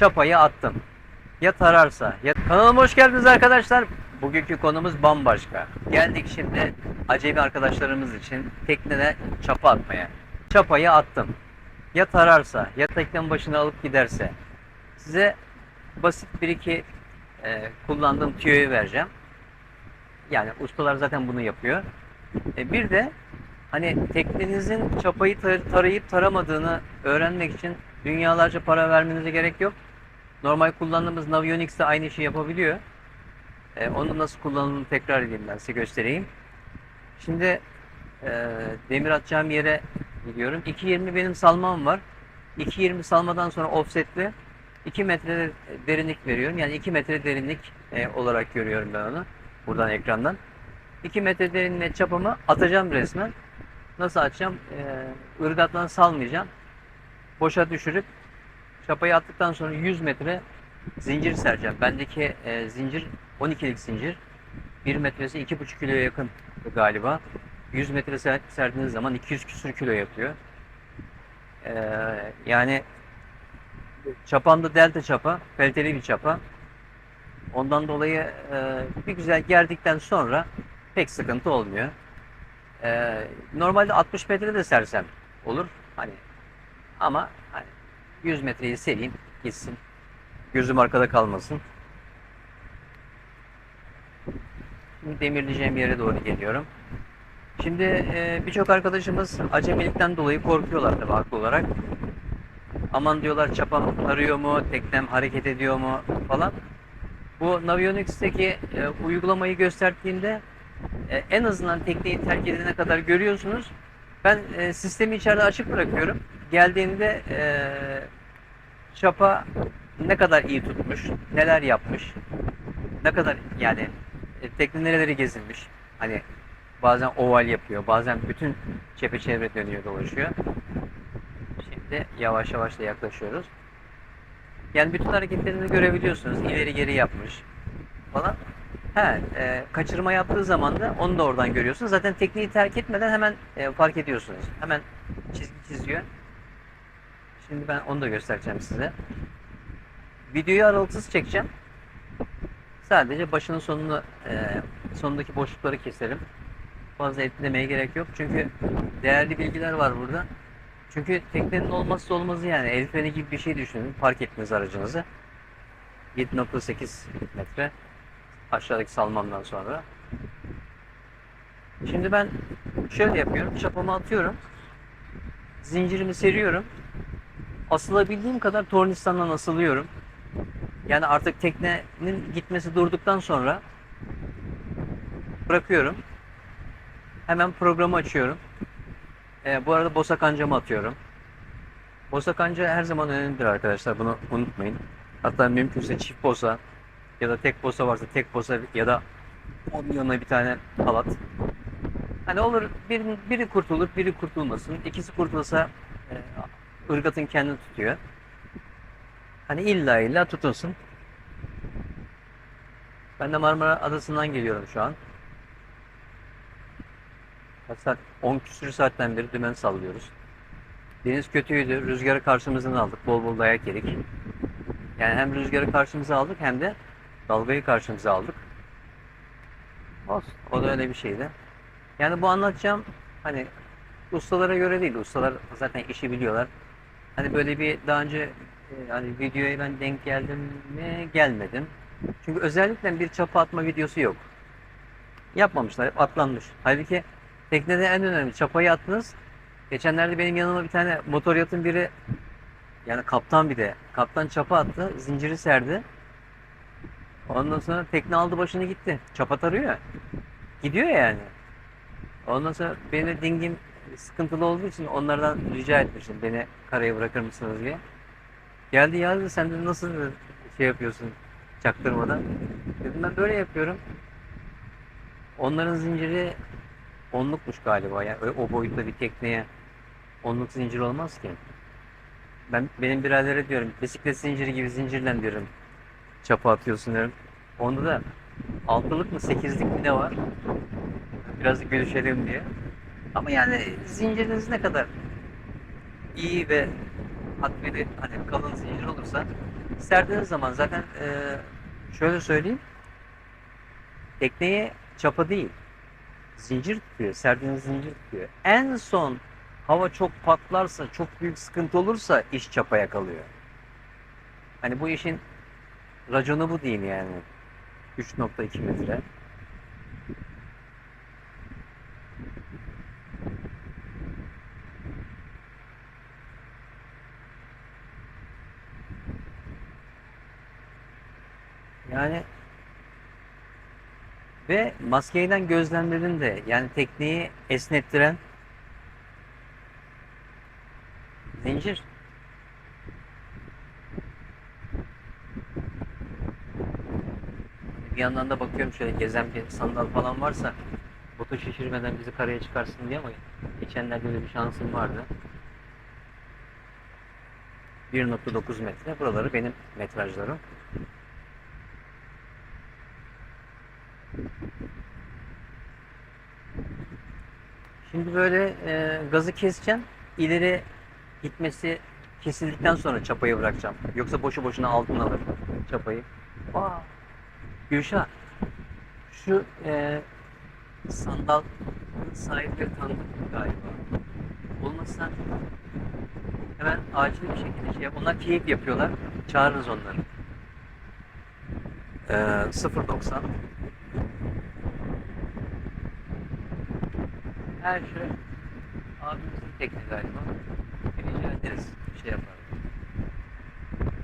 Çapayı attım. Ya tararsa ya... Kanalıma hoş geldiniz arkadaşlar. Bugünkü konumuz bambaşka. Geldik şimdi acemi arkadaşlarımız için teknede çapa atmaya. Çapayı attım. Ya tararsa ya teknenin başına alıp giderse. Size basit bir iki e, kullandığım tüyoyu vereceğim. Yani ustalar zaten bunu yapıyor. E, bir de hani teknenizin çapayı tar- tarayıp taramadığını öğrenmek için dünyalarca para vermenize gerek yok. Normal kullandığımız Navionics de aynı işi yapabiliyor. E, onu nasıl kullanıldığını tekrar edeyim ben size göstereyim. Şimdi e, demir atacağım yere gidiyorum. 2.20 benim salmam var. 2.20 salmadan sonra offsetli 2 metre derinlik veriyorum. Yani 2 metre derinlik e, olarak görüyorum ben onu. Buradan ekrandan. 2 metre derinliğe çapamı atacağım resmen. Nasıl atacağım? E, ırgatdan salmayacağım. Boşa düşürüp çapayı attıktan sonra 100 metre zincir sereceğim. Bendeki e, zincir 12'lik zincir. 1 metresi 2,5 kiloya yakın galiba. 100 metre ser, serdiğiniz zaman 200 küsür kilo yapıyor. E, yani çapam da delta çapa, kaliteli bir çapa. Ondan dolayı e, bir güzel gerdikten sonra pek sıkıntı olmuyor. E, normalde 60 metre de sersem olur. Hani ama 100 metreyi sereyim gitsin. Gözüm arkada kalmasın. Şimdi demirleyeceğim yere doğru geliyorum. Şimdi e, birçok arkadaşımız acemilikten dolayı korkuyorlar tabii haklı olarak. Aman diyorlar çapam arıyor mu, teknem hareket ediyor mu falan. Bu Navionics'teki e, uygulamayı gösterdiğinde e, en azından tekneyi terk edene kadar görüyorsunuz. Ben e, sistemi içeride açık bırakıyorum. Geldiğinde e, çapa ne kadar iyi tutmuş, neler yapmış, ne kadar yani e, tekne nereleri gezilmiş. Hani bazen oval yapıyor, bazen bütün çepeçevre dönüyor dolaşıyor. Şimdi yavaş yavaş da yaklaşıyoruz. Yani bütün hareketlerini görebiliyorsunuz. İleri geri yapmış falan. He, e, kaçırma yaptığı zaman da onu da oradan görüyorsunuz. Zaten tekniği terk etmeden hemen e, fark ediyorsunuz. Hemen çizgi çiziyor. Şimdi ben onu da göstereceğim size. Videoyu aralıksız çekeceğim. Sadece başının sonunu, e, sonundaki boşlukları keserim. Fazla etkilemeye gerek yok. Çünkü değerli bilgiler var burada. Çünkü teknenin olmazsa olmazı yani el freni gibi bir şey düşünün. Park etmeniz aracınızı. 7.8 metre aşağıdaki salmamdan sonra. Şimdi ben şöyle yapıyorum. Çapamı atıyorum. Zincirimi seriyorum. Asılabildiğim kadar tornistandan asılıyorum. Yani artık teknenin gitmesi durduktan sonra bırakıyorum. Hemen programı açıyorum. Ee, bu arada bosa kancamı atıyorum. Bosa kanca her zaman önemlidir arkadaşlar. Bunu unutmayın. Hatta mümkünse çift bosa ya da tek bosa varsa tek bosa ya da onun yanına bir tane halat. Hani olur biri, biri kurtulur, biri kurtulmasın. İkisi kurtulsa e, ırgatın kendini tutuyor. Hani illa illa tutunsun. Ben de Marmara Adası'ndan geliyorum şu an. Kaç saat? 10 küsür saatten beri dümen sallıyoruz. Deniz kötüydü. Rüzgarı karşımızdan aldık. Bol bol dayak yedik. Yani hem rüzgarı karşımıza aldık hem de dalgayı karşımıza aldık. Olsun. O da öyle bir şeydi. Yani bu anlatacağım hani ustalara göre değil. Ustalar zaten işi biliyorlar. Hani böyle bir daha önce e, hani videoya ben denk geldim mi gelmedim. Çünkü özellikle bir çapa atma videosu yok. Yapmamışlar. Hep atlanmış. Halbuki teknede en önemli çapayı attınız. Geçenlerde benim yanıma bir tane motor yatın biri yani kaptan bir de kaptan çapa attı. Zinciri serdi. Ondan sonra tekne aldı başını gitti. Çapa tarıyor. Gidiyor yani. Ondan sonra benim de dingim sıkıntılı olduğu için onlardan rica etmiştim. Beni karaya bırakır mısınız diye. Geldi yazdı sen de nasıl şey yapıyorsun çaktırmadan. Dedim ben böyle yapıyorum. Onların zinciri onlukmuş galiba. Yani o- o boyutta bir tekneye onluk zincir olmaz ki. Ben benim birader'e diyorum bisiklet zinciri gibi zincirlen diyorum. Çapa atıyorsun diyorum. Onda da altılık mı sekizlik mi ne var? Biraz gülüşelim diye. Ama yani zinciriniz ne kadar iyi ve hatmeli hani kalın zincir olursa serdiğiniz zaman zaten e, şöyle söyleyeyim. Tekneye çapa değil. Zincir tutuyor. Serdiğiniz zincir tutuyor. En son hava çok patlarsa, çok büyük sıkıntı olursa iş çapaya kalıyor. Hani bu işin raconu bu değil yani. 3.2 metre. Yani ve maskeyden gözlemlerin de yani tekneyi esnettiren zincir. Bir yandan da bakıyorum şöyle gezen bir sandal falan varsa botu şişirmeden bizi karaya çıkarsın diye ama geçenlerde öyle bir şansım vardı. 1.9 metre. Buraları benim metrajlarım. Şimdi böyle e, gazı keseceğim. İleri gitmesi kesildikten sonra çapayı bırakacağım. Yoksa boşu boşuna altına alır çapayı. Aa, Gülşah, şu e, sandal sahipleri tanıdık galiba. Olmazsa hemen acil bir şekilde şey yap. Onlar keyif yapıyorlar. Çağırırız onları. E, 0.90 her şey abimizin tekniği galiba. Rica ederiz şey yapar.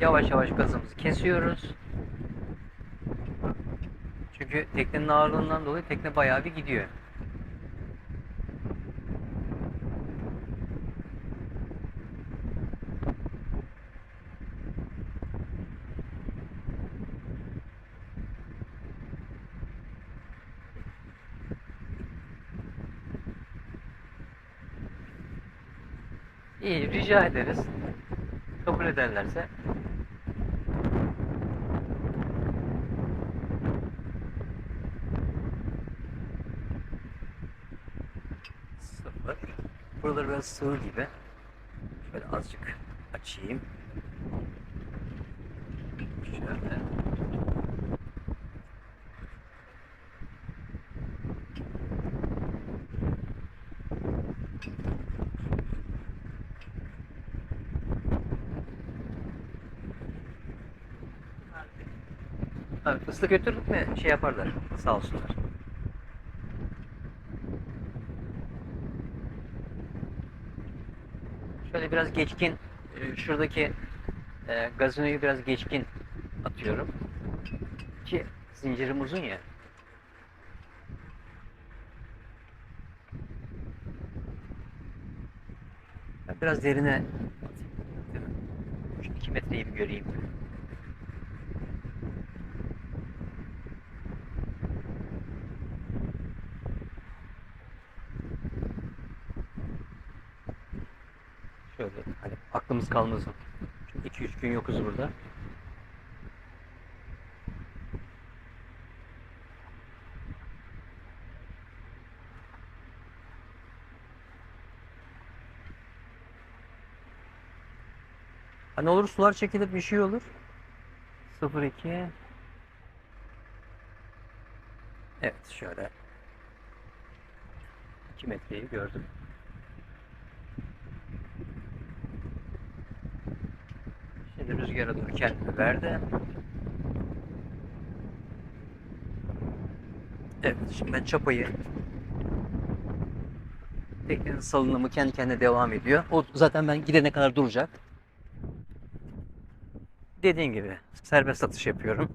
Yavaş yavaş gazımızı kesiyoruz. Çünkü teknenin ağırlığından dolayı tekne bayağı bir gidiyor. İyi, rica ederiz. Kabul ederlerse. Sıfır. Buraları biraz sığ gibi. Şöyle azıcık açayım. Şöyle. Ha, ıslık götürdük mü şey yaparlar. Sağ olsunlar. Şöyle biraz geçkin e, şuradaki e, gazinoyu biraz geçkin atıyorum. Ki zincirim uzun ya. Biraz derine atayım. Şu 2 metreyi bir göreyim. Şöyle hani kalmasın. Çünkü 2-3 gün yokuz burada. Hani olur sular çekilip bir şey olur. 0-2 Evet şöyle 2 metreyi gördüm. Şimdi rüzgara doğru kendini verdi. Evet, şimdi ben çapayı teknenin salınımı kendi kendine devam ediyor. O zaten ben gidene kadar duracak. Dediğim gibi serbest atış yapıyorum.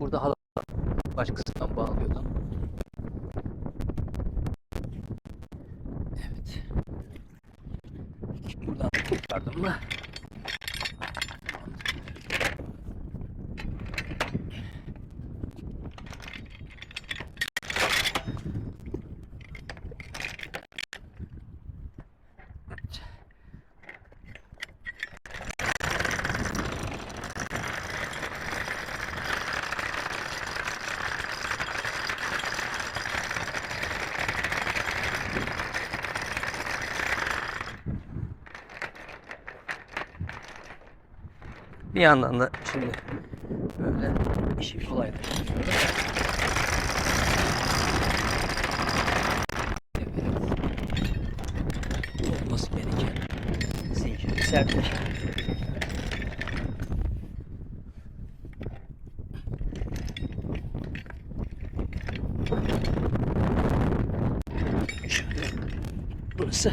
Burada hala başkasından bağlıyordum. Evet. Buradan kurtardım mı? Bir yandan da şimdi böyle işi kolaylaştırıyorum. Evet. Olması gereken zinciri serdik. Şöyle. Burası.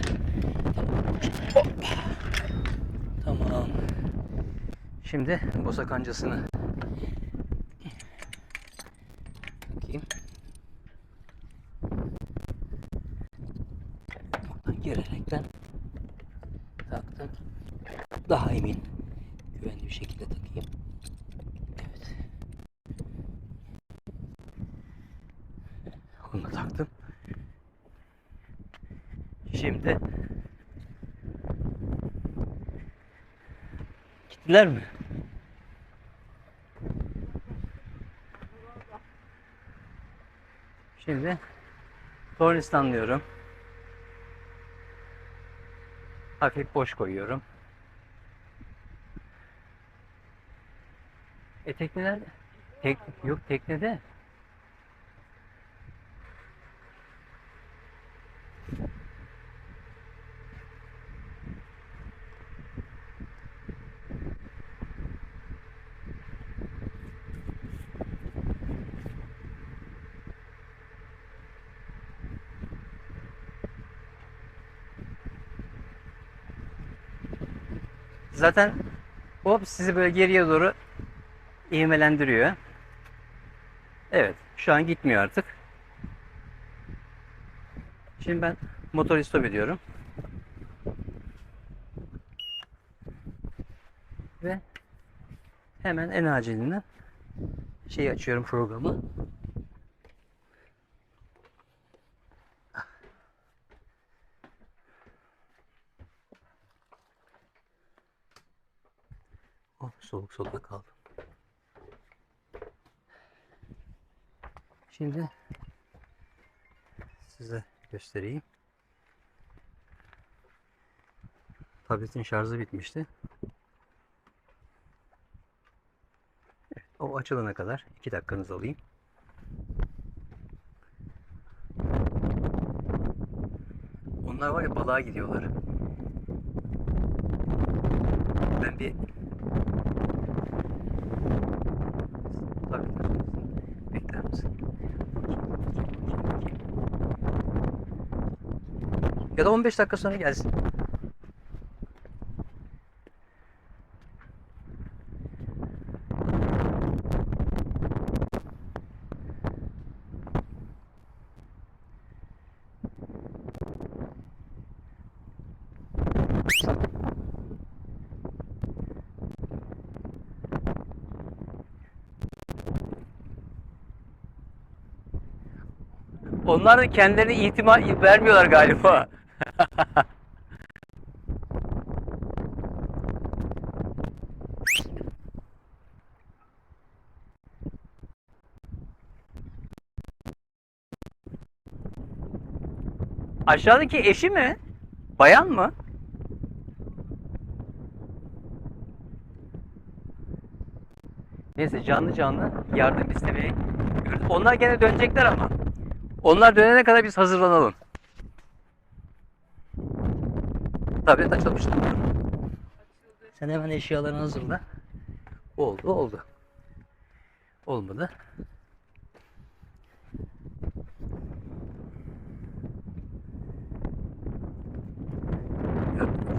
Hop. Tamam. Şimdi bosa kancasını takayım. Buradan girerekten taktım. Daha emin, güvenli bir şekilde takayım. Evet. Onu da taktım. Şimdi Gittiler mi? Şimdi tornistanlıyorum. Hafif boş koyuyorum. E tekneler tek yok teknede. Zaten hop sizi böyle geriye doğru ivmelendiriyor. Evet, şu an gitmiyor artık. Şimdi ben motoru stop ediyorum. Ve hemen en acilinden şeyi açıyorum programı. Soğuk soğukta kaldım. Şimdi size göstereyim. Tabletin şarjı bitmişti. Evet, o açılana kadar 2 dakikanızı alayım. Onlar var ya balığa gidiyorlar. Ben bir Ya da 15 dakika sonra gelsin. Onlar da kendilerine itimat vermiyorlar galiba. Aşağıdaki eşi mi? Bayan mı? Neyse canlı canlı yardım istemeye. Onlar gene dönecekler ama. Onlar dönene kadar biz hazırlanalım. Tablet açılmıştır. Sen hemen eşyalarını hazırla. Oldu oldu. Olmadı. Gördünüz mü?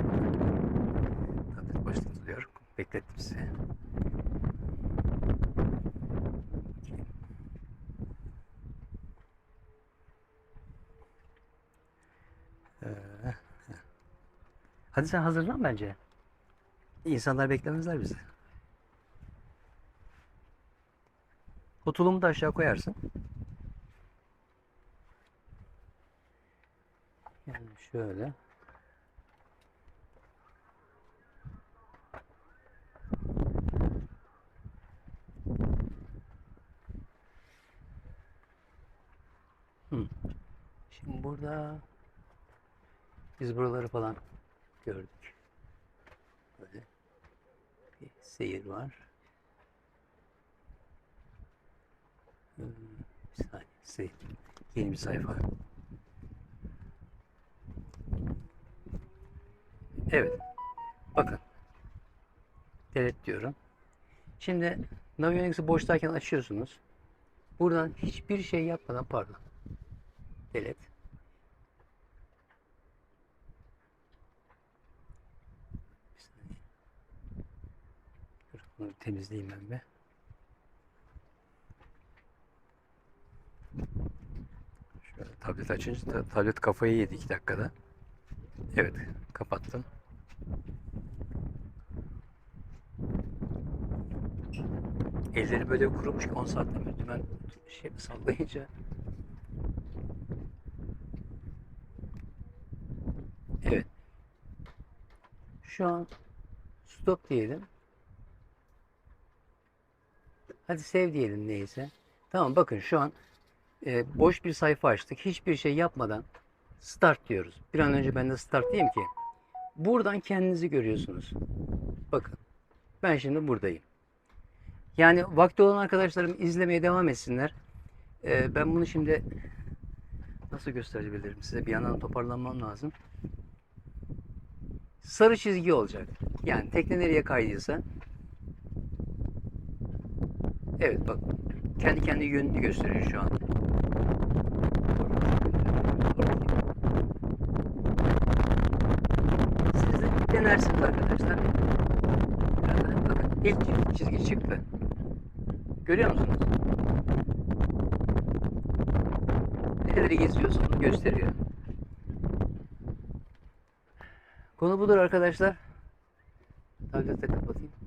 Tablet başlatılıyor. Beklettim sizi. Ee, Hadi sen hazırlan bence. İnsanlar beklemezler bizi. O tulumu da aşağı koyarsın. Yani şöyle. Hı. Şimdi burada biz buraları falan gördük. Böyle. Bir seyir var. Hmm, Bir saniye. Seyir. Yeni bir sayfa. Evet. Bakın. Delete diyorum. Şimdi Navionics'i boştayken açıyorsunuz. Buradan hiçbir şey yapmadan pardon. Delete. Bir saniye. Bunu temizleyeyim ben bir. Şöyle tablet açınca ta- tablet kafayı yedi iki dakikada. Evet, kapattım. Elleri böyle kurumuş ki 10 saatten beri ben şey sallayınca Evet. Şu an stop diyelim. Hadi sev diyelim neyse. Tamam bakın şu an e, boş bir sayfa açtık. Hiçbir şey yapmadan start diyoruz. Bir an önce ben de start diyeyim ki buradan kendinizi görüyorsunuz. Bakın ben şimdi buradayım. Yani vakti olan arkadaşlarım izlemeye devam etsinler. E, ben bunu şimdi nasıl gösterebilirim size? Bir yandan toparlanmam lazım. Sarı çizgi olacak. Yani tekne nereye kaydıysa Evet bak kendi kendi yönünü gösteriyor şu an. Siz de denersiniz arkadaşlar. Bakın ilk çizgi çıktı. Görüyor musunuz? Nereleri geziyorsa onu gösteriyor. Konu budur arkadaşlar. Tableti kapatayım.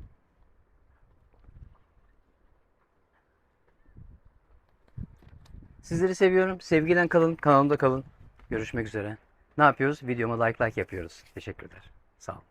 Sizleri seviyorum. Sevgiyle kalın. Kanalımda kalın. Görüşmek üzere. Ne yapıyoruz? Videoma like like yapıyoruz. Teşekkürler. Sağ olun.